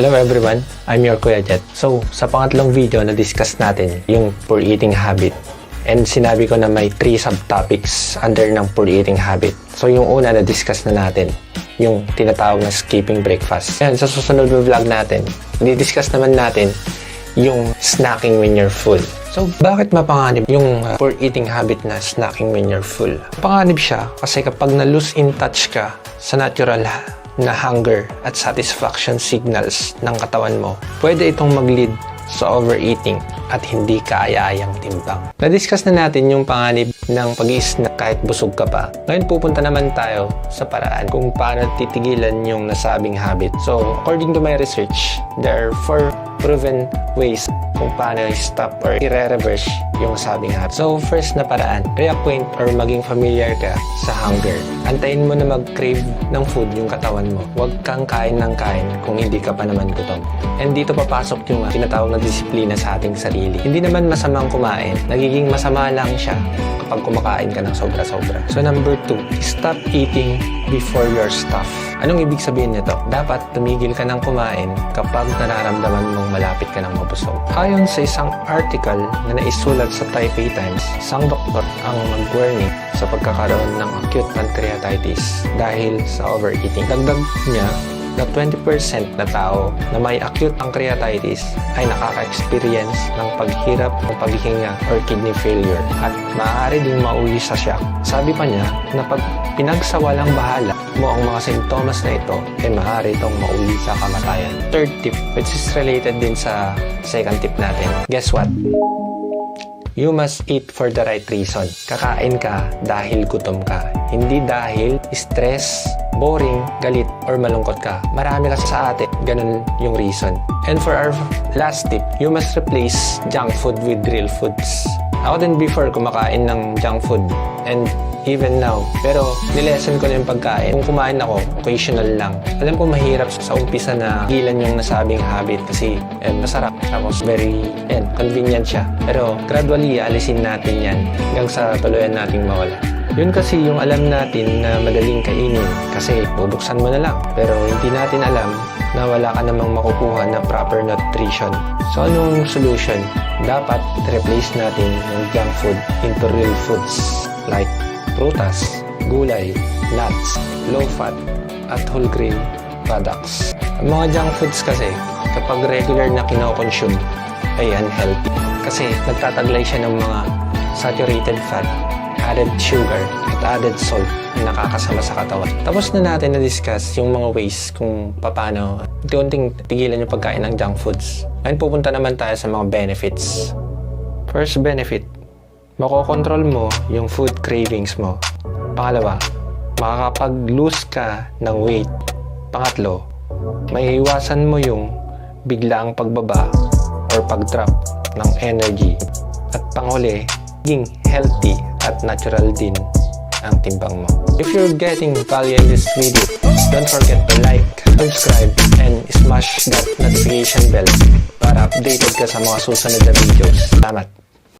Hello everyone, I'm your Kuya Jet. So, sa pangatlong video na discuss natin yung poor eating habit. And sinabi ko na may three subtopics under ng poor eating habit. So, yung una na discuss na natin, yung tinatawag na skipping breakfast. Yan, sa susunod na vlog natin, di-discuss naman natin yung snacking when you're full. So, bakit mapanganib yung uh, poor eating habit na snacking when you're full? Panganib siya kasi kapag na-lose in touch ka sa natural na hunger at satisfaction signals ng katawan mo, pwede itong mag-lead sa overeating at hindi kaaya-ayang timbang. Na-discuss na natin yung panganib ng pag snack kahit busog ka pa. Ngayon pupunta naman tayo sa paraan kung paano titigilan yung nasabing habit. So, according to my research, there are four proven ways kung paano i-stop or i-reverse yung sabing habit. So, first na paraan, reacquaint or maging familiar ka sa hunger. Antayin mo na mag-crave ng food yung katawan mo. Huwag kang kain ng kain kung hindi ka pa naman gutom. And dito papasok yung tinatawag na disiplina sa ating sarili. Hindi naman masamang kumain. Nagiging masama lang siya kapag kumakain ka ng sobra-sobra. So, number two, stop eating before your stuff. Anong ibig sabihin nito? Dapat tumigil ka ng kumain kapag nararamdaman mong malapit ka ng mabusog. Ayon sa isang article na naisulat sa Taipei Times, isang doktor ang nag-warning sa pagkakaroon ng acute pancreatitis dahil sa overeating. Dagdag niya na 20% na tao na may acute pancreatitis ay nakaka-experience ng paghirap o paghinga or kidney failure at maaari ding mauli sa shock. Sabi pa niya na pag pinagsawalang bahala mo ang mga sintomas na ito, ay maaari itong mauli sa kamatayan. Third tip, which is related din sa second tip natin. Guess what? You must eat for the right reason. Kakain ka dahil gutom ka. Hindi dahil stress, boring, galit, or malungkot ka. Marami kasi sa atin, ganun yung reason. And for our last tip, you must replace junk food with real foods. Ako din before kumakain ng junk food and even now. Pero nilesen ko na yung pagkain. Kung kumain ako, occasional lang. Alam ko mahirap sa umpisa na gilan yung nasabing habit kasi eh, masarap. Tapos very yan, convenient siya. Pero gradually, alisin natin yan hanggang sa tuluyan nating mawala. Yun kasi yung alam natin na madaling kainin kasi bubuksan mo na lang. Pero hindi natin alam na wala ka namang makukuha na proper nutrition. So anong solution? Dapat replace natin yung junk food into real foods like prutas, gulay, nuts, low-fat, at whole grain products. Ang mga junk foods kasi, kapag regular na kinokonsume, ay unhealthy. Kasi nagtataglay siya ng mga saturated fat, added sugar, at added salt na nakakasama sa katawan. Tapos na natin na-discuss yung mga ways kung paano unti-unting tigilan yung pagkain ng junk foods. Ngayon pupunta naman tayo sa mga benefits. First benefit, makokontrol mo yung food cravings mo. Pangalawa, makakapag-lose ka ng weight. Pangatlo, may iwasan mo yung biglaang pagbaba or pag-drop ng energy. At panghuli, maging healthy at natural din ang timbang mo. If you're getting value in this video, don't forget to like, subscribe, and smash that notification bell para updated ka sa mga susunod na videos. Salamat!